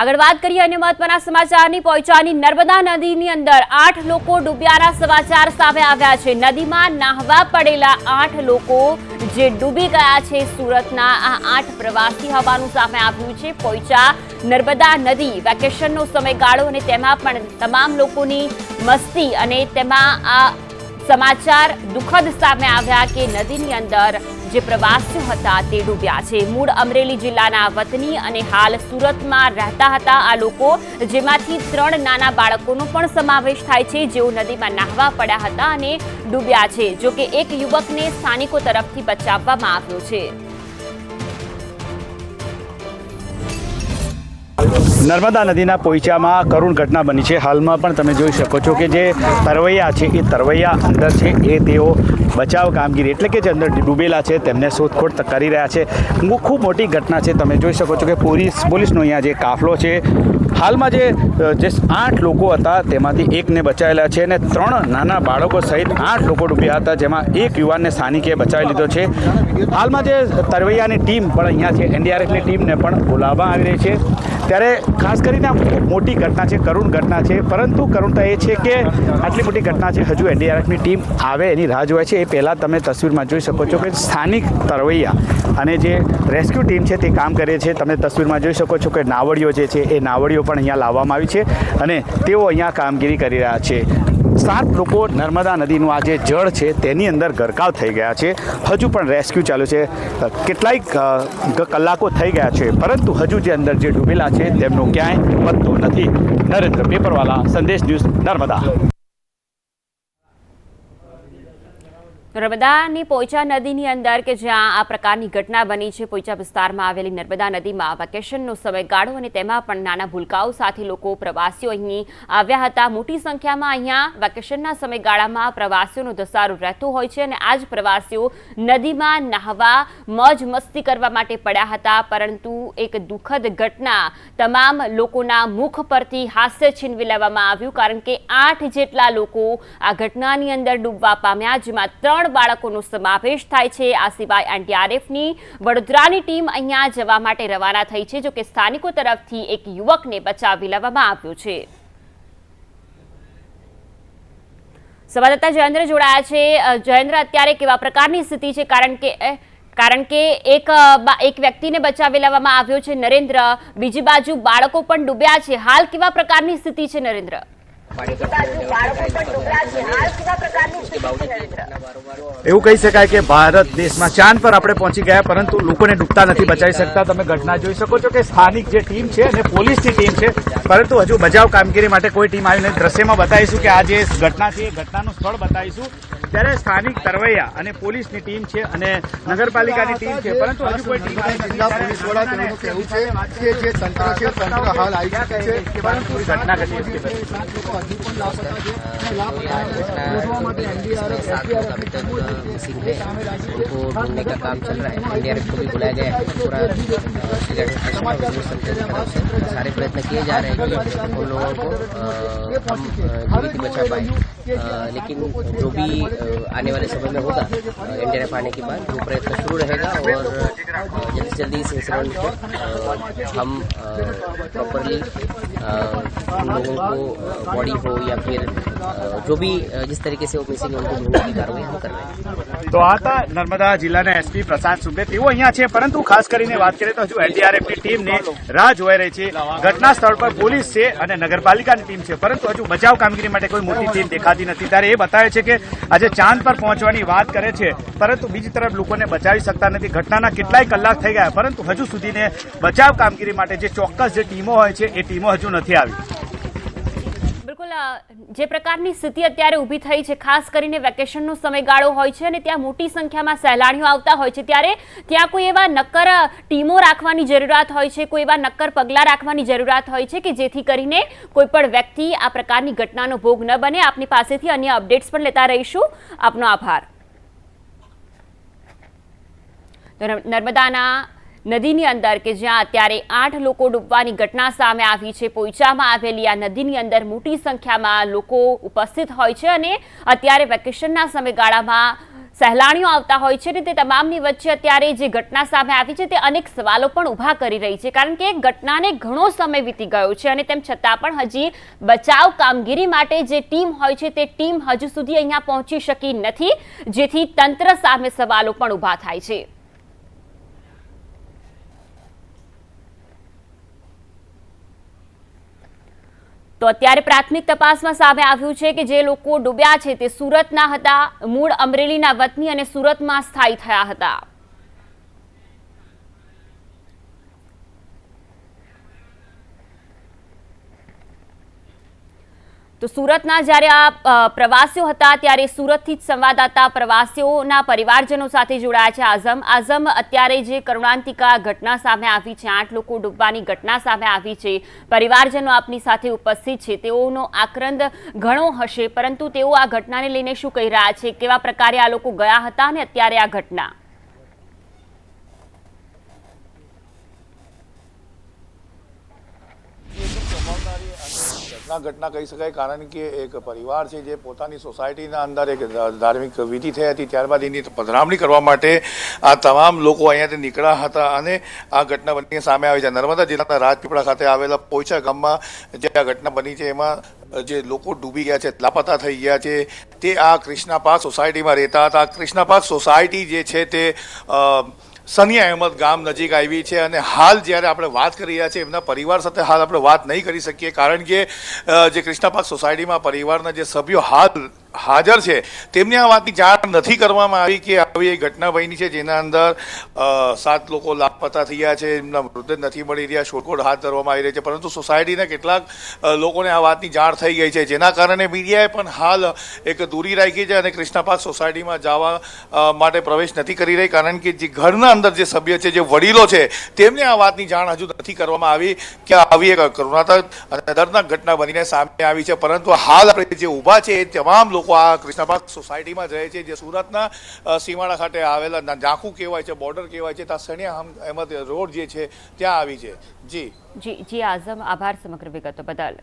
આગળ વાત કરીએ અન્ય મહત્વના સમાચારની. પહોંચવાની નર્મદા નદીની અંદર આઠ લોકો ડૂબ્યાના સમાચાર સામે આવ્યા છે. નદીમાં નાહવા પડેલા આઠ લોકો જે ડૂબી ગયા છે સુરતના આ આઠ પ્રવાસી હોવાનું સામે આવ્યું છે. પોઈચા નર્મદા નદી વેકેશનનો સમયગાળો અને તેમાં પણ તમામ લોકોની મસ્તી અને તેમાં આ સમાચાર દુઃખદ સામે આવ્યા કે નદીની અંદર જે પ્રવાસીઓ હતા તે ડૂબ્યા છે. મૂળ અમરેલી જિલ્લાના વતની અને હાલ સુરતમાં રહેતા હતા આ લોકો, જેમાંથી ત્રણ નાના બાળકોનો પણ સમાવેશ થાય છે. જેઓ નદીમાં નાહવા પડ્યા હતા અને ડૂબ્યા છે, જોકે એક યુવકને સ્થાનિકો તરફથી બચાવવામાં આવ્યો છે. નર્મદા નદીના પોઈચામાં કરુણ ઘટના બની છે. હાલમાં પણ તમે જોઈ શકો છો કે જે તરવૈયા છે, એ તરવૈયા અંદર છે. એ તેઓ બચાવ કામગીરી એટલે કે જે અંદર ડૂબેલા છે, તેમને શોધખોળ કરી રહ્યા છે. ખૂબ મોટી ઘટના છે. તમે જોઈ શકો છો કે પોલીસ, પોલીસનો અહીંયા જે કાફલો છે. હાલમાં જે જે આઠ લોકો હતા, તેમાંથી એકને બચાવેલા છે અને ત્રણ નાના બાળકો સહિત આઠ લોકો ડૂબ્યા હતા, જેમાં એક યુવાનને સ્થાનિકે બચાવી લીધો છે. હાલમાં જે તરવૈયાની ટીમ પણ અહીંયા છે. એનડીઆરએફની ટીમને પણ બોલાવવામાં આવી રહી છે. ત્યારે ખાસ કરીને આ મોટી ઘટના છે, કરુણ ઘટના છે, પરંતુ કરુણતા એ છે કે આટલી મોટી ઘટના છે, હજુ એનડીઆરએફની ટીમ આવે, એની રાહ જોવાય છે. એ પહેલાં તમે તસવીરમાં જોઈ શકો છો કે સ્થાનિક તરવૈયા અને જે રેસ્ક્યુ ટીમ છે તે કામ કરે છે. તમે તસવીરમાં જોઈ શકો છો કે નાવડીઓ જે છે, એ નાવડીઓ પણ અહીંયા લાવવામાં આવી છે અને તેઓ અહીંયા કામગીરી કરી રહ્યા છે. સાત લોકો નર્મદા નદીનું આ જે જળ છે તેની અંદર ગરકાવ થઈ ગયા છે. હજુ પણ રેસ્ક્યુ ચાલુ છે. કેટલાય કલાકો થઈ ગયા છે. પરંતુ હજુ જે અંદર જે ડૂબેલા છે તેમનો ક્યાંય પત્તો નથી. નરેન્દ્ર પેપરવાલા, સંદેશ ન્યૂઝ નર્મદા. નર્મદાની પોઈચા નદીની અંદર કે જ્યાં આ પ્રકારની ઘટના બની છે પોઈચા વિસ્તારમાં આવેલી નર્મદા નદીમાં વેકેશનનો સમયગાળો અને તેમાં પણ નાના ભૂલકાઓ સાથે લોકો, પ્રવાસીઓ અહીં આવ્યા હતા. મોટી સંખ્યામાં અહીંયા વેકેશનના સમયગાળામાં પ્રવાસીઓનો ધસારો રહેતો હોય છે અને આ જ પ્રવાસીઓ નદીમાં નહાવા, મોજ મસ્તી કરવા માટે પડ્યા હતા. પરંતુ એક દુઃખદ ઘટના તમામ લોકોના મુખ પરથી હાસ્ય છીનવી લેવામાં આવ્યું, કારણ કે આઠ જેટલા લોકો આ ઘટનાની અંદર ડૂબવા પામ્યા, જેમાં ત્રણ બાળકોનો સમાવેશ થાય છે. આ સિવાય એનડીઆરએફની વડોદરાની ટીમ અહીંયા જવા માટે રવાના થઈ છે, જોકે સ્થાનિકો તરફથી એક યુવકને બચાવી લેવામાં આવ્યો છે. સંવાદદાતા જયેન્દ્ર જોડાયા છે. જયેન્દ્ર, અત્યારે કેવા પ્રકારની સ્થિતિ છે? કારણ કે કારણ કે એક એક વ્યક્તિને બચાવી લેવામાં આવ્યો છે નરેન્દ્ર. બીજી બાજુ બાળકો પણ ડૂબ્યા છે. હાલ કેવા પ્રકારની સ્થિતિ છે નરેન્દ્ર? એવું કહી શકાય કે ભારત દેશમાં ચાંદ પર આપણે પહોંચી ગયા પરંતુ લોકોને ડૂબતા નથી બચાવી શકતા. તમે ઘટના જોઈ શકો છો કે સ્થાનિક જે ટીમ છે અને પોલીસની ટીમ છે પરંતુ હજુ બચાવ કામગીરી માટે કોઈ ટીમ આવી નથી દ્રશ્યમાં બતાવીશું કે આ જે ઘટના છે એ ઘટનાનું સ્થળ બતાવીશું. ત્યારે સ્થાનિક તરવૈયા અને પોલીસની ટીમ છે અને નગરપાલિકાની ટીમ છે પરંતુ હજુ કોઈ ટીમ જિલ્લા પોલીસ વડા તેમનું કહેવું છે કે જે તંત્ર છે તંત્ર હાલ આવી ચૂક્યું છે. પરંતુ ઘટના ઘટી હતી હજુ પણ લાપતા છે અને લાપતા શોધવા માટે NDRF, सात लोग अभी तक मिसिंग है उनको ढूंढने का काम चल रहा है एनडीआरएफ को भी बुलाया गया है पूरा सारे प्रयत्न किए जा रहे हैं कि उन लोगों को अ, हम अ, जीवित बचा पाए अ, लेकिन जो भी आने वाले समय में होगा एनडीआरएफ आने के बाद वो प्रयत्न शुरू रहेगा और जल्दी से जल्दी इस इंसिडेंट को हम प्रॉपरली लोगों को बॉडी हो या फिर जो भी अ, जिस तरीके से वो मिसिंग है उनको ढूंढने की कार्रवाई हम कर रहे हैं તો આ હતા નર્મદા જિલ્લાના એસપી પ્રશાંત સુબે તેઓ અહીંયા છે પરંતુ ખાસ કરીને વાત કરીએ તો હજુ એનડીઆરએફની ટીમને રાહ જોઈ રહી છે ઘટના સ્થળ પર પોલીસ છે અને નગરપાલિકાની ટીમ છે પરંતુ હજુ બચાવ કામગીરી માટે કોઈ મોટી ટીમ દેખાતી નથી ત્યારે એ બતાવે છે કે આજે ચાંદ પર પહોંચવાની વાત કરે છે પરંતુ બીજી તરફ લોકોને બચાવી શકતા નથી ઘટનાના કેટલાય કલાક થઈ ગયા પરંતુ હજુ સુધીને બચાવ કામગીરી માટે જે ચોક્કસ જે ટીમો હોય છે એ ટીમો હજુ નથી આવી બિલકુલ જે પ્રકારની સ્થિતિ અત્યારે ઊભી થઈ છે, ખાસ કરીને વેકેશનનો સમયગાળો હોય છે અને ત્યાં મોટી સંખ્યામાં સહેલાણીઓ આવતા હોય છે, ત્યારે ત્યાં કોઈ એવા નક્કર ટીમો રાખવાની જરૂરિયાત હોય છે, કોઈ એવા નક્કર પગલાં રાખવાની જરૂરિયાત હોય છે કે જેથી કરીને કોઈ પણ વ્યક્તિ આ પ્રકારની ઘટનાનો ભોગ ન બને? આપની પાસેથી અન્ય અપડેટ્સ પણ લેતા રહીશું. આપનો આભાર. નર્મદાના નદીની અંદર કે જ્યાં અત્યારે આઠ લોકો ડૂબવાની ઘટના સામે આવી છે. પોઈચામાં આવેલી આ નદીની અંદર મોટી સંખ્યામાં લોકો ઉપસ્થિત હોય છે અને અત્યારે વેકેશનના સમયગાળામાં સહેલાણીઓ આવતા હોય છે અને તે તમામની વચ્ચે અત્યારે જે ઘટના સામે આવી છે તે અનેક સવાલો પણ ઊભા કરી રહી છે. કારણ કે ઘટનાને ઘણો સમય વીતી ગયો છે અને તેમ છતાં પણ હજી બચાવ કામગીરી માટે જે ટીમ હોય છે તે ટીમ હજુ સુધી અહીંયા પહોંચી શકી નથી. જેથી તંત્ર સામે સવાલો પણ ઊભા થાય છે. તો અત્યારે પ્રાથમિક તપાસમાં સામે આવ્યું છે કે જે લોકો ડૂબ્યા છે તે સુરતના હતા. મૂળ અમરેલીના વતની અને સુરતમાં સ્થાયી થયા હતા. તો સુરતના જ્યારે આ પ્રવાસીઓ હતા ત્યારે સુરતથી જ સંવાદદાતા પ્રવાસીઓના પરિવારજનો સાથે જોડાયા છે. આઝમ આઝમ, અત્યારે જે કરુણાંતિકા ઘટના સામે આવી છે, આઠ લોકો ડૂબવાની ઘટના સામે આવી છે. પરિવારજનો આપની સાથે ઉપસ્થિત છે. તેઓનો આક્રંદ ઘણો હશે, પરંતુ તેઓ આ ઘટનાને લઈને શું કહી રહ્યા છે? કેવા પ્રકારે આ લોકો ગયા હતા અને અત્યારે આ ઘટના? ઘટના ઘટના કહી શકાય, કારણ કે એક પરિવાર છે જે પોતાની સોસાયટીના અંદર એક ધાર્મિક વિધિ થઈ હતી, ત્યારબાદ એની પધરામણી કરવા માટે આ તમામ લોકો અહીંયાથી નીકળ્યા હતા અને આ ઘટના બની સામે આવી છે. નર્મદા જિલ્લાના રાજપીપળા ખાતે આવેલા પોઈચા ગામમાં જે આ ઘટના બની છે, એમાં જે લોકો ડૂબી ગયા છે, લાપતા થઈ ગયા છે, તે આ કૃષ્ણા સોસાયટીમાં રહેતા હતા. કૃષ્ણા સોસાયટી જે છે તે સની અહેમદ ગામ નજીક આવી છે અને હાલ જ્યારે આપણે વાત કરી રહ્યા છીએ, એમના પરિવાર સાથે હાલ આપણે વાત નહીં કરી શકીએ, કારણ કે જે કૃષ્ણા સોસાયટીમાં પરિવારના જે સભ્યો હાલ હાજર છે. તેમને આ વાતની જાણ નથી કરવામાં આવી કે આવી એક ઘટના બની છે જેના અંદર સાત લોકો લાપતા થયા છે, એમના મૃતદેહ નથી મળી રહ્યા, શોધખોળ હાથ ધરવામાં આવી રહી છે. પરંતુ સોસાયટીના કેટલાક લોકોને આ વાતની જાણ થઈ ગઈ છે. જેના કારણે મીડિયાએ પણ હાલ એક દૂરી રાખી છે અને કૃષ્ણા સોસાયટીમાં જવા માટે પ્રવેશ નથી કરી રહી. કારણ કે જે ઘરના અંદર જે સભ્ય છે, જે વડીલો છે, તેમને આ વાતની જાણ હજુ નથી કરવામાં આવી કે આવી એક કરુણાતક અને દર્દનાક ઘટના બનીને સામે આવી છે. પરંતુ હાલ આપણે જે ઊભા છે એ તમામ લોકો આ કૃષ્ણા સોસાયટીમાં રહે છે, જે સુરતના સીમાડા ખાતે આવેલા ઝાંખું કહેવાય છે, બોર્ડર કહેવાય છે, ત્યાં સણિયા અહેમદ રોડ જે છે, ત્યાં આવી છે. જી. જી જી, આઝમ, આભાર સમગ્ર વિગતો બદલ.